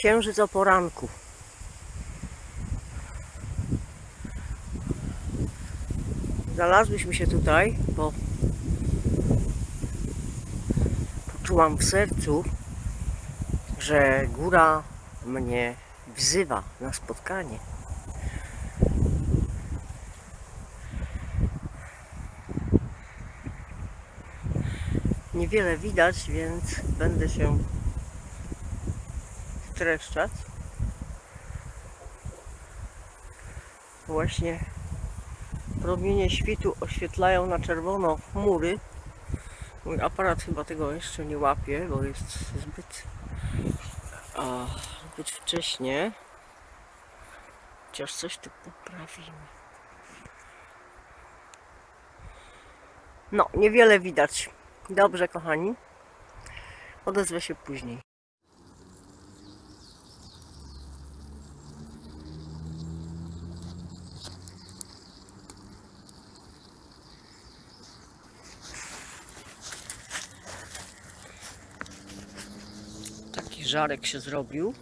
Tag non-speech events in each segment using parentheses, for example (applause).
Księżyc o poranku. Znalazłyśmy się tutaj, bo poczułam w sercu, że góra mnie wzywa na spotkanie. Niewiele widać, więc będę się streszczać. Właśnie promienie świtu oświetlają na czerwono chmury. Mój aparat chyba tego jeszcze nie łapie, bo jest zbyt, a, zbyt wcześnie. Chociaż coś tu poprawimy. No, niewiele widać. Dobrze, kochani. Odezwę się później. Taki żarek się zrobił.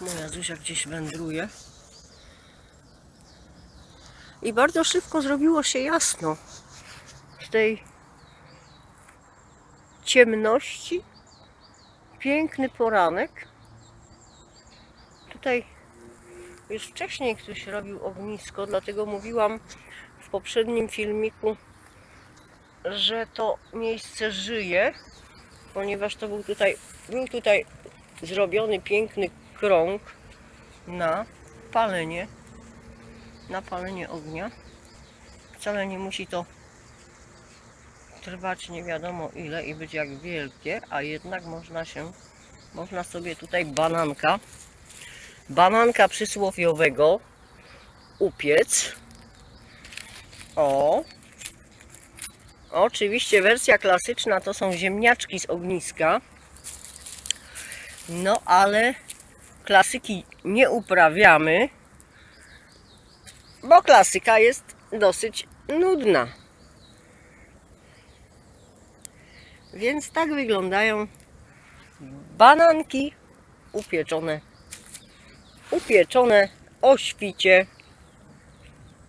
Moja Zuzia gdzieś wędruje. I bardzo szybko zrobiło się jasno. Z tej ciemności piękny poranek. Tutaj już wcześniej ktoś robił ognisko, dlatego mówiłam poprzednim filmiku, że to miejsce żyje, ponieważ to był tutaj, był tutaj zrobiony piękny krąg na palenie, na palenie ognia. Wcale nie musi to trwać nie wiadomo ile i być jak wielkie, a jednak można się, można sobie tutaj bananka, bananka przysłowiowego upiec. O, oczywiście wersja klasyczna to są ziemniaczki z ogniska. No ale klasyki nie uprawiamy, bo klasyka jest dosyć nudna. Więc tak wyglądają bananki upieczone. Upieczone o świcie,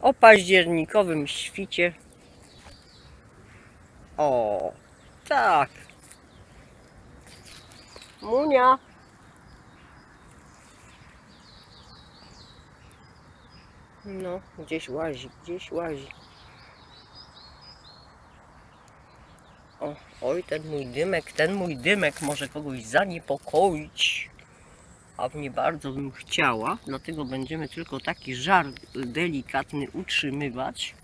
o październikowym świcie. O, tak. Munia. No, gdzieś łazi, gdzieś łazi. O, oj, ten mój dymek, ten mój dymek może kogoś zaniepokoić. A mnie bardzo bym chciała, dlatego będziemy tylko taki żar delikatny utrzymywać.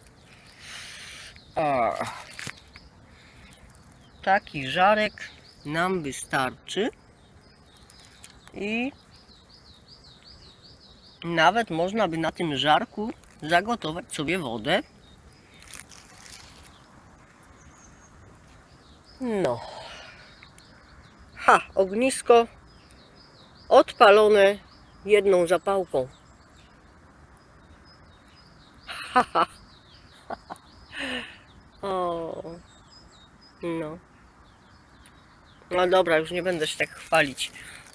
A, taki żarek nam wystarczy. I nawet można by na tym żarku zagotować sobie wodę. No. Ha, ognisko odpalone jedną zapałką. Ha, ha. O. No. No dobra, już nie będę się tak chwalić,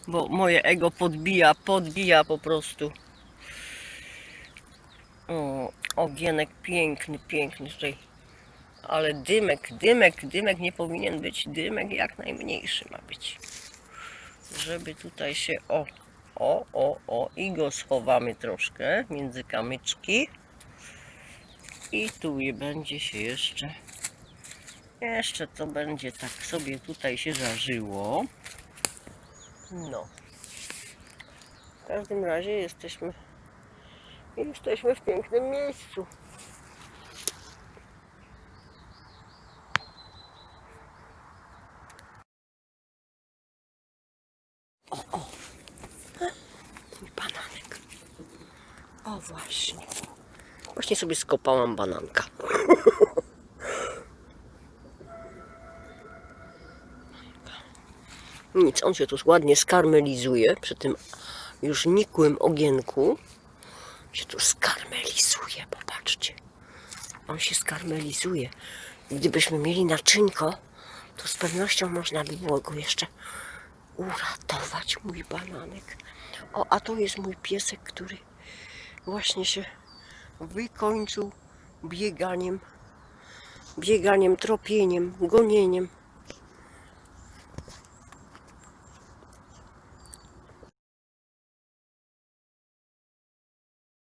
bo moje ego podbija, podbija po prostu. O, ogienek piękny, piękny tutaj. Ale dymek, dymek, dymek nie powinien być. Dymek jak najmniejszy ma być. Żeby tutaj się, o, o, o, o, i go schowamy troszkę między kamyczki. I tu je będzie się jeszcze, jeszcze to będzie tak sobie tutaj się żarzyło. No. W każdym razie jesteśmy Jesteśmy w pięknym miejscu. O, o. Mój bananek. O, właśnie. Właśnie sobie skopałam bananka. (laughs) Nic, on się tu ładnie skarmelizuje przy tym już nikłym ogienku się tu skarmelizuje, popatrzcie. On się skarmelizuje. Gdybyśmy mieli naczynko, to z pewnością można by było go jeszcze uratować, mój bananek. O, a to jest mój piesek, który właśnie się wykończył bieganiem, bieganiem, tropieniem, gonieniem.